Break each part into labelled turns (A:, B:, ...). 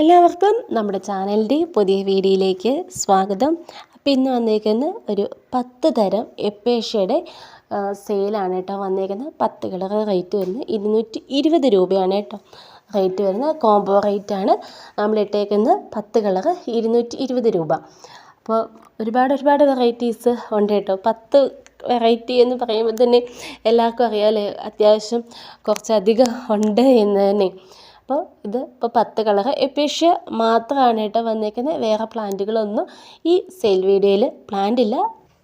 A: എല്ലാവർക്കും നമ്മുടെ ചാനലിന്റെ പുതിയ വീഡിയോയിലേക്ക് സ്വാഗതം. അപ്പോൾ ഇന്ന് വന്നേക്കുന്ന ഒരു പത്ത് തരം എപ്പേഷ്യയുടെ സെയിലാണ് കേട്ടോ വന്നേക്കുന്നത്. പത്ത് കളർ റേറ്റ് വരുന്നത് ഇരുന്നൂറ്റി ഇരുപത് രൂപയാണ് കേട്ടോ റേറ്റ് വരുന്നത്. കോംബോ റേറ്റാണ്. നമ്മൾ ഇട്ടേക്കുന്നത് പത്ത് കളർ ഇരുന്നൂറ്റി ഇരുപത് രൂപ. അപ്പോൾ ഒരുപാട് ഒരുപാട് വെറൈറ്റീസ് ഉണ്ട് കേട്ടോ. പത്ത് വെറൈറ്റി എന്ന് പറയുമ്പോൾ തന്നെ എല്ലാവർക്കും അറിയാമല്ലേ അത്യാവശ്യം കുറച്ചധികം ഉണ്ട് എന്ന് തന്നെ. അപ്പോൾ ഇത് ഇപ്പോൾ പത്ത് കളർ. എപ്പേഷ്യ മാത്രമാണ് കേട്ടോ വന്നേക്കുന്നത് വേറെ പ്ലാന്റുകളൊന്നും ഈ സെയിൽ വീഡിയോയിൽ പ്ലാന്റ് ഇല്ല.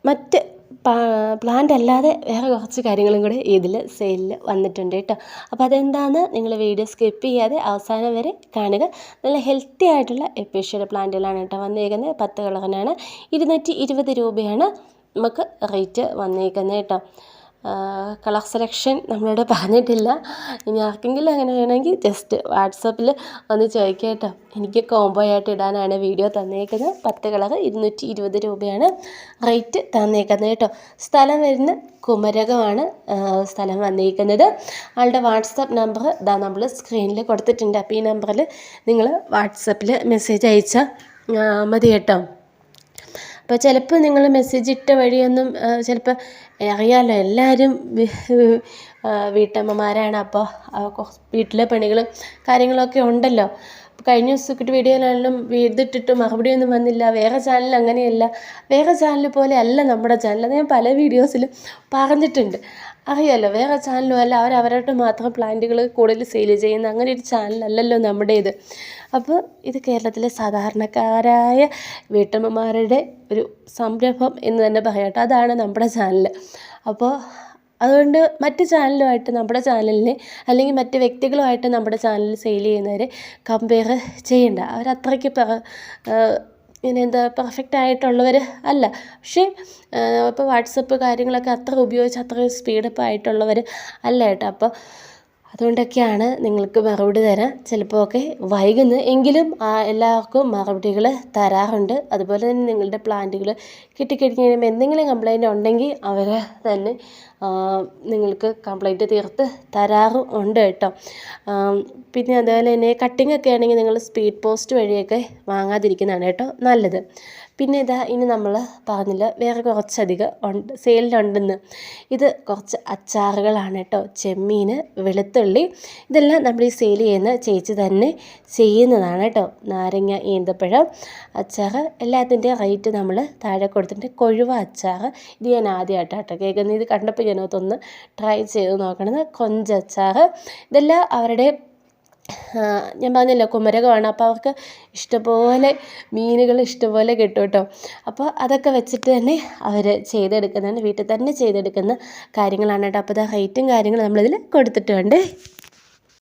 A: മറ്റ് പ്ലാന്റ് അല്ലാതെ വേറെ കുറച്ച് കാര്യങ്ങളും കൂടി ഇതിൽ സെയിലിൽ വന്നിട്ടുണ്ട് കേട്ടോ. അപ്പോൾ അതെന്താണെന്ന് നിങ്ങൾ വീഡിയോ സ്കിപ്പ് ചെയ്യാതെ അവസാനം വരെ കാണുക. നല്ല ഹെൽത്തി ആയിട്ടുള്ള എപ്പേഷ്യയുടെ പ്ലാന്റുകളാണ് കേട്ടോ വന്നേക്കുന്നത് പത്ത് കളറിനാണ്. ഇരുന്നൂറ്റി രൂപയാണ് നമുക്ക് റേറ്റ് വന്നേക്കുന്നത് കേട്ടോ. കളർ സെലക്ഷൻ നമ്മളിവിടെ പറഞ്ഞിട്ടില്ല. ഇനി ആർക്കെങ്കിലും അങ്ങനെ വേണമെങ്കിൽ ജസ്റ്റ് വാട്സപ്പിൽ ഒന്ന് ചോദിക്കുക എനിക്ക് കോംബോ ആയിട്ട് ഇടാനാണ് വീഡിയോ തന്നേക്കുന്നത്. പത്ത് കളർ ഇരുന്നൂറ്റി ഇരുപത് രൂപയാണ് റേറ്റ് തന്നേക്കുന്നത് കേട്ടോ. സ്ഥലം വരുന്ന കുമരകമാണ് സ്ഥലം വന്നിരിക്കുന്നത് ആളുടെ വാട്സപ്പ് നമ്പർ ഇതാ നമ്മൾ സ്ക്രീനിൽ കൊടുത്തിട്ടുണ്ട്. അപ്പോൾ ഈ നമ്പറിൽ നിങ്ങൾ വാട്സപ്പിൽ മെസ്സേജ് അയച്ചാൽ മതി കേട്ടോ. അപ്പോൾ ചിലപ്പോൾ നിങ്ങൾ മെസ്സേജ് ഇട്ട വഴിയൊന്നും ചിലപ്പോൾ അറിയാമല്ലോ എല്ലാവരും വീട്ടമ്മമാരാണ്. അപ്പോൾ വീട്ടിലെ പണികളും കാര്യങ്ങളൊക്കെ ഉണ്ടല്ലോ. കഴിഞ്ഞ ദിവസം ദിവസത്തെ വീഡിയോയിലാണെങ്കിലും ഇതിട്ടിട്ട് മറുപടിയൊന്നും വന്നില്ല. വേറെ ചാനൽ അങ്ങനെയല്ല. വേറെ ചാനൽ പോലെ അല്ല നമ്മുടെ ചാനൽ അത് ഞാൻ പല വീഡിയോസിലും പറഞ്ഞിട്ടുണ്ട്. അറിയാമല്ലോ വേറെ ചാനലും അല്ല. അവർ അവരുടെ മാത്രം പ്ലാന്റുകൾ കൂടുതൽ സെയിൽ ചെയ്യുന്ന അങ്ങനെ ഒരു ചാനലല്ലല്ലോ നമ്മുടേത്. അപ്പോൾ ഇത് കേരളത്തിലെ സാധാരണക്കാരായ വീട്ടമ്മമാരുടെ ഒരു സംരംഭം എന്ന് തന്നെ പറയാട്ടോ അതാണ് നമ്മുടെ ചാനൽ അപ്പോൾ അതുകൊണ്ട് മറ്റ് ചാനലുമായിട്ട് നമ്മുടെ ചാനലിനെ അല്ലെങ്കിൽ മറ്റ് വ്യക്തികളുമായിട്ട് നമ്മുടെ ചാനൽ സെയിൽ ചെയ്യുന്നവരെ കമ്പയർ ചെയ്യണ്ട. അവരത്രയ്ക്ക് ഇങ്ങനെ എന്താ പെർഫെക്റ്റ് ആയിട്ടുള്ളവർ അല്ല. പക്ഷേ ഇപ്പോൾ വാട്സപ്പ് കാര്യങ്ങളൊക്കെ അത്ര ഉപയോഗിച്ച് അത്ര സ്പീഡപ്പ് ആയിട്ടുള്ളവർ അല്ല കേട്ടോ. അപ്പോൾ അതുകൊണ്ടൊക്കെയാണ് നിങ്ങൾക്ക് മറുപടി തരാൻ. ചിലപ്പോൾ ഒക്കെ വൈകുന്നത് എങ്കിലും എല്ലാവർക്കും മറുപടികൾ തരാറുണ്ട്. അതുപോലെ തന്നെ നിങ്ങളുടെ പ്ലാന്റുകൾ കിട്ടിക്കഴിഞ്ഞ് കഴിയുമ്പോൾ എന്തെങ്കിലും കംപ്ലൈന്റ് ഉണ്ടെങ്കിൽ അവർ തന്നെ നിങ്ങൾക്ക് കംപ്ലൈന്റ് തീർത്ത് തരാറും ഉണ്ട് കേട്ടോ. പിന്നെ അതുപോലെ തന്നെ കട്ടിംഗ് ഒക്കെ ആണെങ്കിൽ നിങ്ങൾ സ്പീഡ് പോസ്റ്റ് വഴിയൊക്കെ വാങ്ങാതിരിക്കുന്നതാണ് കേട്ടോ നല്ലത്. പിന്നെ ഇതാ ഇനി നമ്മൾ പറഞ്ഞില്ല വേറെ കുറച്ചധികം ഉണ്ട് സെയിലുണ്ടെന്ന് ഇത് കുറച്ച് അച്ചാറുകളാണ് കേട്ടോ. ചെമ്മീൻ വെളുത്തുള്ളി ഇതെല്ലാം നമ്മൾ ഈ സെയിൽ ചെയ്യുന്ന ചേച്ചി തന്നെ ചെയ്യുന്നതാണ് കേട്ടോ. നാരങ്ങ ഈന്തപ്പഴം അച്ചാർ എല്ലാത്തിന്റെയും റേറ്റ് നമ്മൾ താഴെ കൊടുത്തിട്ടുണ്ട്. കൊഴുവ അച്ചാർ ഇത് ഞാൻ ആദ്യമായിട്ടാട്ടോ കേൾക്കുന്നത്. ഇത് കണ്ടപ്പോൾ ഞാനതൊന്ന് ട്രൈ ചെയ്ത് നോക്കണത്. കൊഞ്ചച്ചാർ ഇതെല്ലാം അവരുടെ ഞാൻ പറഞ്ഞല്ലോ കുമരകമാണ്. അപ്പോൾ അവർക്ക് ഇഷ്ടപോലെ മീനുകൾ ഇഷ്ടപോലെ കിട്ടും കേട്ടോ. അപ്പോൾ അതൊക്കെ വെച്ചിട്ട് തന്നെ അവർ ചെയ്തെടുക്കുന്നതാണ് വീട്ടിൽ തന്നെ ചെയ്തെടുക്കുന്ന കാര്യങ്ങളാണ് കേട്ടോ. അപ്പോൾ ഇത് റേറ്റും കാര്യങ്ങളും നമ്മളിതിൽ കൊടുത്തിട്ടുണ്ട്.